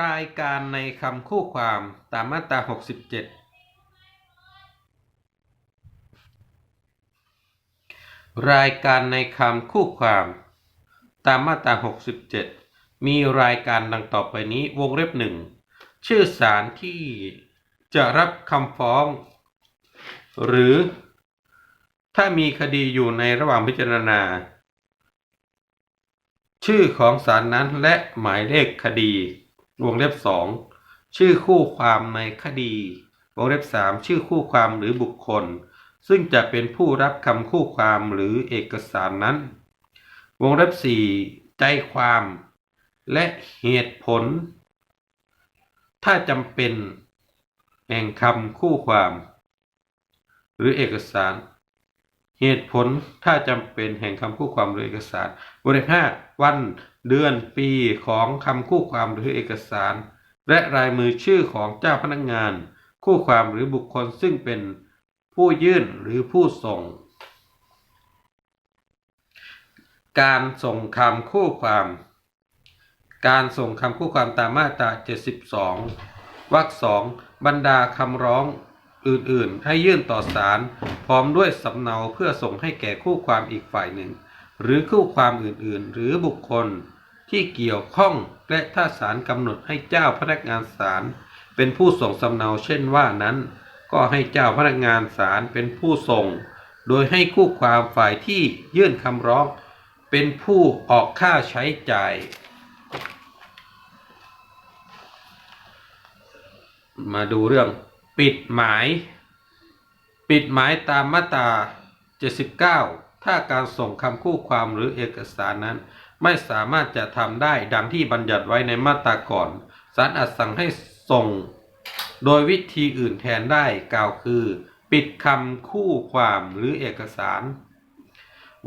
รายการในคำคู่ความตามมาตรา 67 รายการในคำคู่ความตามมาตรา 67 มีรายการดังต่อไปนี้วงเล็บหนึ่งชื่อสารที่จะรับคำฟ้อง หรือถ้ามีคดีอยู่ในระหว่างพิจารณา ชื่อของศาลนั้นและหมายเลขคดี วงเล็บสองชื่อคู่ความในคดี วงเล็บสามชื่อคู่ความหรือบุคคล ซึ่งจะเป็นผู้รับคำคู่ความหรือเอกสารนั้น วงเล็บสี่ใจความ และเหตุผล ถ้าจำเป็นแห่งคำคู่ความ หรือเอกสาร เหตุผลถ้าจำเป็นแห่งคำคู่ความหรือเอกสารวงเล็บห้าวันเดือนปีของคำคู่ความหรือเอกสาร และรายมือชื่อของเจ้าพนักงาน คู่ความหรือบุคคลซึ่งเป็นผู้ยื่นหรือผู้ส่ง การส่งคำคู่ความ การส่งคำคู่ความตามมาตรา 72 วรรคสองบรรดาคำร้อง อื่นๆ ให้ยื่นต่อศาลพร้อมด้วยสำเนาเพื่อส่งให้แก่คู่ความอีกฝ่ายหนึ่ง หรือคู่ความอื่นๆ หรือบุคคลที่เกี่ยวข้องและถ้าศาลกำหนดให้เจ้าพนักงานศาลเป็นผู้ส่งสำเนาเช่นว่านั้น ก็ให้เจ้าพนักงานศาลเป็นผู้ส่ง โดยให้คู่ความฝ่ายที่ยื่นคำร้อง เป็นผู้ออกค่าใช้จ่าย มาดูเรื่อง ปิดหมาย ปิดหมายตามมาตรา 79 ถ้าการส่งคำคู่ความหรือเอกสารนั้น ไม่สามารถจะทำได้ดังที่บัญญัติไว้ในมาตราก่อนศาลอาจสั่งให้ส่ง โดยวิธีอื่นแทนได้กล่าวคือ ปิดคำคู่ความหรือเอกสาร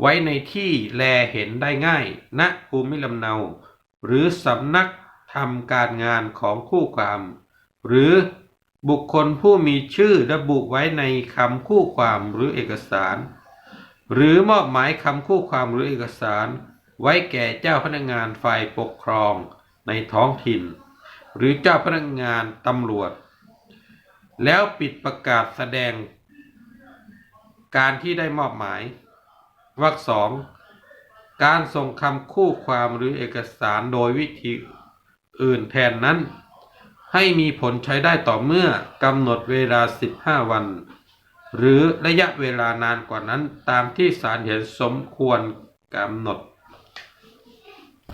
ไว้ในที่แลเห็นได้ง่ายณภูมิลำเนา หรือสำนักทำการงานของคู่ความ หรือ บุคคลผู้มีชื่อระบุไว้ในคำคู่ความหรือเอกสาร หรือมอบหมายคำคู่ความหรือเอกสาร ไว้แก่เจ้าพนักงานฝ่ายปกครองในท้องถิ่น หรือเจ้าพนักงานตำรวจ แล้วปิดประกาศแสดง การที่ได้มอบหมายวรรคสองการส่งคำคู่ความหรือเอกสารโดยวิธีอื่นแทนนั้น ให้มีผลใช้ได้ต่อเมื่อกำหนดเวลา 15 วัน หรือระยะเวลานานกว่านั้นตามที่ศาลเห็นสมควรกำหนด